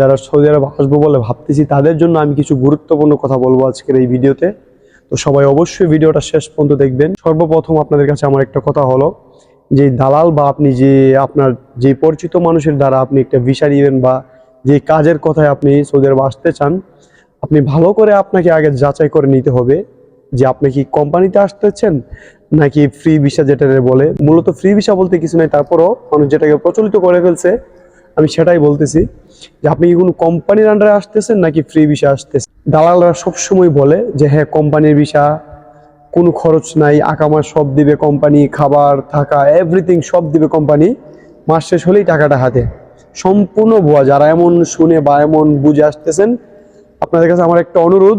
যারা সৌদি আরব আসব বলে ভাবতেছি, তাদের জন্য আমি কিছু গুরুত্বপূর্ণ কথা বলব আজকের এই ভিডিওতে। তো সবাই অবশ্যই ভিডিওটা শেষ পর্যন্ত দেখবেন। সর্বপ্রথম আপনাদের কাছে আমার একটা কথা হলো যে, দালাল বা আপনি যে, আপনার যে পরিচিত মানুষের দ্বারা আপনি একটা ভিসা নিবেন বা যে কাজের কথায় আপনি সৌদি আরব আসতে চান, আপনি ভালো করে আপনাকে আগে যাচাই করে নিতে হবে যে আপনি কি কোম্পানিতে আসতেছেন নাকি ফ্রি ভিসা যেটা বলে। মূলত ফ্রি ভিসা বলতে কিছু নাই, তারপরও মানুষ যেটাকে প্রচলিত করে ফেলছে আমি সেটাই বলতেছি যে আপনি কি কোনো কোম্পানির আন্ডারে আসতেছেন নাকি ফ্রি ভিসা আসতেছেন? দালালরা সবসময় বলে যে হ্যাঁ কোম্পানির ভিসা কোনো খরচ নাই আকামা সব দিবে কোম্পানি খাবার, থাকা এভরিথিং সব দিবে কোম্পানি মাস শেষ হলেই টাকাটা হাতে। সম্পূর্ণ ভুয়া। যারা এমন শুনে বা এমন বুঝে আসতেছেন, আপনাদের কাছে আমার একটা অনুরোধ,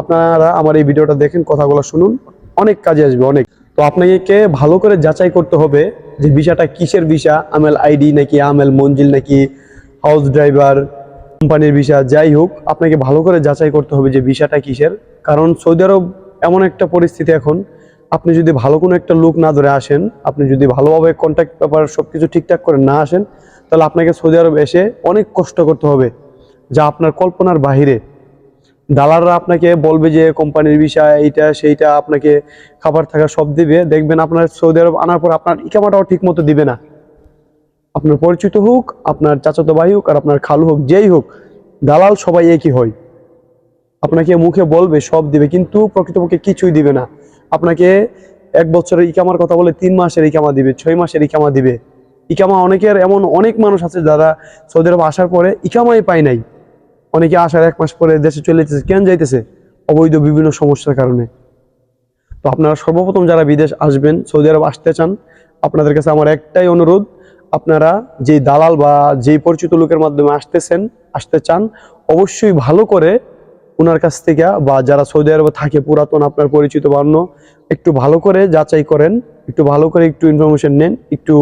আপনারা আমার এই ভিডিওটা দেখেন, কথাগুলো শুনুন, অনেক কাজে আসবে, অনেক। তো আপনাকে ভালো করে যাচাই করতে হবে যে ভিসাটা কিসের ভিসা? আমেল আইডি নাকি আমেল মঞ্জিল নাকি হাউস ড্রাইভার, কোম্পানির ভিসা, যাই হোক, আপনাকে ভালো করে যাচাই করতে হবে যে ভিসাটা কিসের। কারণ সৌদি আরব এমন একটা পরিস্থিতি এখন, আপনি যদি ভালো কোনো একটা লোক না ধরে আসেন, আপনি যদি ভালোভাবে কন্ট্যাক্ট পেপার সব কিছু ঠিকঠাক করে না আসেন, তাহলে আপনাকে সৌদি আরব এসে অনেক কষ্ট করতে হবে। যা আপনার কল্পনার বাহিরে। দালালরা আপনাকে বলবে যে কোম্পানির বিষয়, এইটা, সেইটা আপনাকে খাবার থাকা সব দিবে। দেখবেন আপনার সৌদি আরব আনার পর আপনার ইকামাটাও ঠিক মতো দিবে না। আপনার পরিচিত হোক, আপনার চাচাতো ভাই হোক আর আপনার খালু হোক, যেই হোক, দালাল সবাই একই হয়। আপনাকে মুখে বলবে, সব দিবে, কিন্তু প্রকৃতপক্ষে কিছুই দিবে না। আপনাকে এক বছরের ইকামার কথা বলে তিন মাসের ইকামা দিবে, ছয় মাসের ইকামা দিবে। ইকামা অনেকের এমন অনেক মানুষ আছে যারা সৌদি আরব আসার পরে ইকামাই পায় নাই। অনেকে আসার এক মাস পরে দেশে চলে যেতেছে কেন যাইতেছে? অবৈধ বিভিন্ন সমস্যার কারণে। তো আপনারা সর্বপ্রথম যারা বিদেশ আসবেন, সৌদি আরব আসতে চান, আপনাদের কাছে আমার একটাই অনুরোধ, আপনারা যে দালাল বা যেই পরিচিত লোকের মাধ্যমে আসতেছেন, আসতে চান, অবশ্যই ভালো করে ওনার কাছ থেকে বা যারা সৌদি আরবে থাকে, পুরাতন আপনার পরিচিত বা একটু ভালো করে যাচাই করেন, একটু ভালো করে একটু ইনফরমেশন নেন, একটু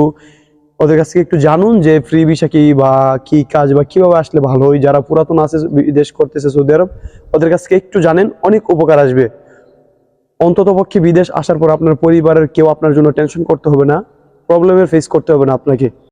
ওদের কাছ থেকে একটু জানুন যে ফ্রি ভিসা কি বা কি কাজ বা কীভাবে আসলে ভালো হয়। যারা পুরাতন আছে, বিদেশ করতেছে সৌদি আরব, ওদের কাছ থেকে একটু জানেন, অনেক উপকার আসবে। অন্তত পক্ষে বিদেশ আসার পর আপনার পরিবারের কেউ আপনার জন্য টেনশন করতে হবে না প্রবলেমের ফেস করতে হবে না আপনাকে।